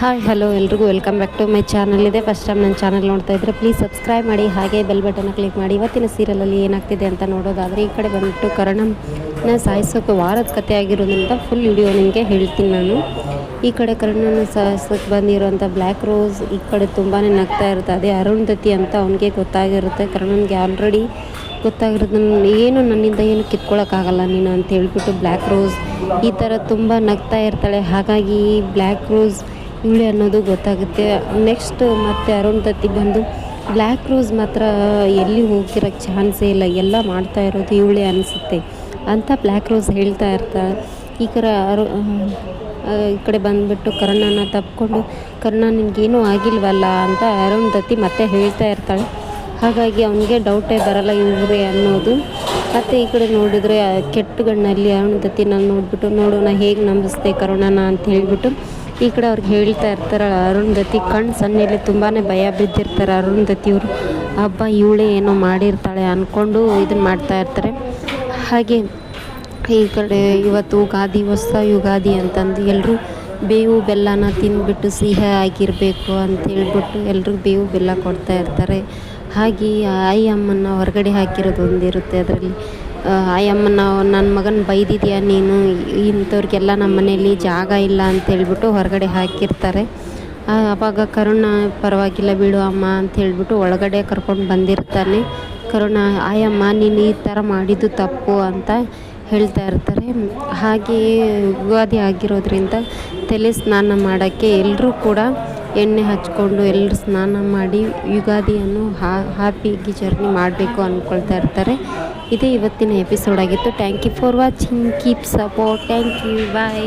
Hi hello ಎಲ್ರಿಗೂ welcome back to my channel ಇದೆ first time ನನ್ನ ಚಾನಲ್ ನೋಡ್ತಾ ಇದ್ದರೆ ಪ್ಲೀಸ್ ಸಬ್ಸ್ಕ್ರೈಬ್ ಮಾಡಿ, ಹಾಗೆ ಬೆಲ್ ಬಟನ್ನ ಕ್ಲಿಕ್ ಮಾಡಿ. ಇವತ್ತಿನ ಸೀರಿಯಲಲ್ಲಿ ಏನಾಗ್ತಿದೆ ಅಂತ ನೋಡೋದಾದರೆ ಈ ಕಡೆ ಬಂದುಬಿಟ್ಟು ಕರ್ಣನ ಸಾಯಿಸೋಕೆ ವಾರದ ಕತೆ ಆಗಿರೋದ್ರಿಂದ ಫುಲ್ ವಿಡಿಯೋ ನಿಮಗೆ ಹೇಳ್ತೀನಿ ನಾನು. ಈ ಕಡೆ ಕರ್ಣನ ಸಾಯಿಸೋಕೆ ಬಂದಿರೋಂಥ ಬ್ಲ್ಯಾಕ್ ರೋಸ್ ಈ ಕಡೆ ತುಂಬಾ ನಗ್ತಾ ಇರುತ್ತೆ ಅದೇ ಅರುಂಧತಿ ಅಂತ ಅವನಿಗೆ ಗೊತ್ತಾಗಿರುತ್ತೆ. ಕರ್ಣನಿಗೆ ಆಲ್ರೆಡಿ ಗೊತ್ತಾಗಿರೋದನ್ನ ಏನು ನನ್ನಿಂದ ಏನು ಕಿತ್ಕೊಳ್ಳೋಕ್ಕಾಗಲ್ಲ ನೀನು ಅಂತ ಹೇಳಿಬಿಟ್ಟು ಬ್ಲ್ಯಾಕ್ ರೋಸ್ ಈ ಥರ ತುಂಬ ನಗ್ತಾ ಇರ್ತಾಳೆ. ಹಾಗಾಗಿ ಬ್ಲ್ಯಾಕ್ ರೋಸ್ ಇವಳೆ ಅನ್ನೋದು ಗೊತ್ತಾಗುತ್ತೆ. ನೆಕ್ಸ್ಟ್ ಮತ್ತೆ ಅರುಂಧತಿ ಬಂದು ಬ್ಲ್ಯಾಕ್ ರೋಸ್ ಮಾತ್ರ ಎಲ್ಲಿ ಹೋಗ್ತಿರೋ ಚಾನ್ಸೇ ಇಲ್ಲ. ಎಲ್ಲ ಮಾಡ್ತಾ ಇರೋದು ಇವಳೆ ಅನಿಸುತ್ತೆ. ಅಂತ ಬ್ಲ್ಯಾಕ್ ರೋಸ್ ಹೇಳ್ತಾ ಇರ್ತಾ. ಈ ಥರ ಅರು ಈ ಕಡೆ ಬಂದುಬಿಟ್ಟು ಕರ್ಣನ ತಪ್ಪಿಕೊಂಡು ಕರ್ಣ, ನಿನಗೇನೂ ಆಗಿಲ್ವಲ್ಲ? ಅಂತ ಅರುಂಧತಿ ಮತ್ತೆ ಹೇಳ್ತಾ ಇರ್ತಾಳೆ. ಹಾಗಾಗಿ ಅವನಿಗೆ ಡೌಟೇ ಬರಲ್ಲ ಇವರೇ ಅನ್ನೋದು. ಮತ್ತು ಈ ಕಡೆ ನೋಡಿದರೆ ಕೆಟ್ಟಗಣ್ಣಲ್ಲಿ ಅರುಂಧತಿನ ನೋಡಿಬಿಟ್ಟು ನೋಡೋಣ ಹೇಗೆ ನಂಬಿಸ್ತೆ ಕರುಣನ? ಅಂತ ಹೇಳಿಬಿಟ್ಟು ಈ ಕಡೆ ಅವ್ರಿಗೆ ಹೇಳ್ತಾ ಇರ್ತಾರೆ ಅರುಂಧತಿ ಕಣ್ಣು ಸಣ್ಣಲ್ಲಿ ತುಂಬಾ ಭಯ ಬಿದ್ದಿರ್ತಾರೆ ಅರುಂಧತಿಯವರು ಹಬ್ಬ ಇವಳೇ ಏನೋ ಮಾಡಿರ್ತಾಳೆ ಅಂದ್ಕೊಂಡು ಇದನ್ನು ಮಾಡ್ತಾ ಇರ್ತಾರೆ. ಹಾಗೆ ಈ ಕಡೆ ಇವತ್ತು ಯುಗಾದಿ ಹೊಸ ಯುಗಾದಿ ಅಂತಂದು ಎಲ್ಲರೂ ಬೇವು ಬೆಲ್ಲನ ತಿಂದುಬಿಟ್ಟು ಸಿಹಿ ಆಗಿರಬೇಕು ಅಂತ ಹೇಳ್ಬಿಟ್ಟು ಎಲ್ರಿಗೂ ಬೇವು ಬೆಲ್ಲ ಕೊಡ್ತಾ ಇರ್ತಾರೆ. ಹಾಗೆ ಆಯಿ ಅಮ್ಮನ ಹೊರಗಡೆ ಹಾಕಿರೋದು ಒಂದಿರುತ್ತೆ ಅದರಲ್ಲಿ. ಆಯಮ್ಮನ ನನ್ನ ಮಗನ ಬೈದಿದ್ಯಾ ನೀನು? ಇಂಥವ್ರಿಗೆಲ್ಲ ನಮ್ಮ ಮನೇಲಿ ಜಾಗ ಇಲ್ಲ ಅಂತೇಳ್ಬಿಟ್ಟು ಹೊರಗಡೆ ಹಾಕಿರ್ತಾರೆ. ಆವಾಗ ಕರುಣ, ಪರವಾಗಿಲ್ಲ ಬಿಡು ಅಮ್ಮ ಅಂತ ಹೇಳ್ಬಿಟ್ಟು ಒಳಗಡೆ ಕರ್ಕೊಂಡು ಬಂದಿರ್ತಾನೆ. ಕರುಣ, ಆಯಮ್ಮ, ನೀನು ಈ ಥರ ಮಾಡಿದ್ದು ತಪ್ಪು ಅಂತ ಹೇಳ್ತಾ ಇರ್ತಾರೆ. ಹಾಗೆಯೇ ಯುಗಾದಿ ಆಗಿರೋದ್ರಿಂದ ತಲೆ ಸ್ನಾನ ಮಾಡೋಕ್ಕೆ ಎಲ್ಲರೂ ಕೂಡ ಎಣ್ಣೆ ಹಚ್ಕೊಂಡು ಎಲ್ಲರೂ ಸ್ನಾನ ಮಾಡಿ ಯುಗಾದಿಯನ್ನು ಹ್ಯಾಪಿಯಾಗಿ ಜರ್ನಿ ಮಾಡಬೇಕು ಅಂದ್ಕೊಳ್ತಾ ಇರ್ತಾರೆ. ಇದೇ ಇವತ್ತಿನ ಎಪಿಸೋಡ್ ಆಗಿತ್ತು. Thank you for watching keep support thank you bye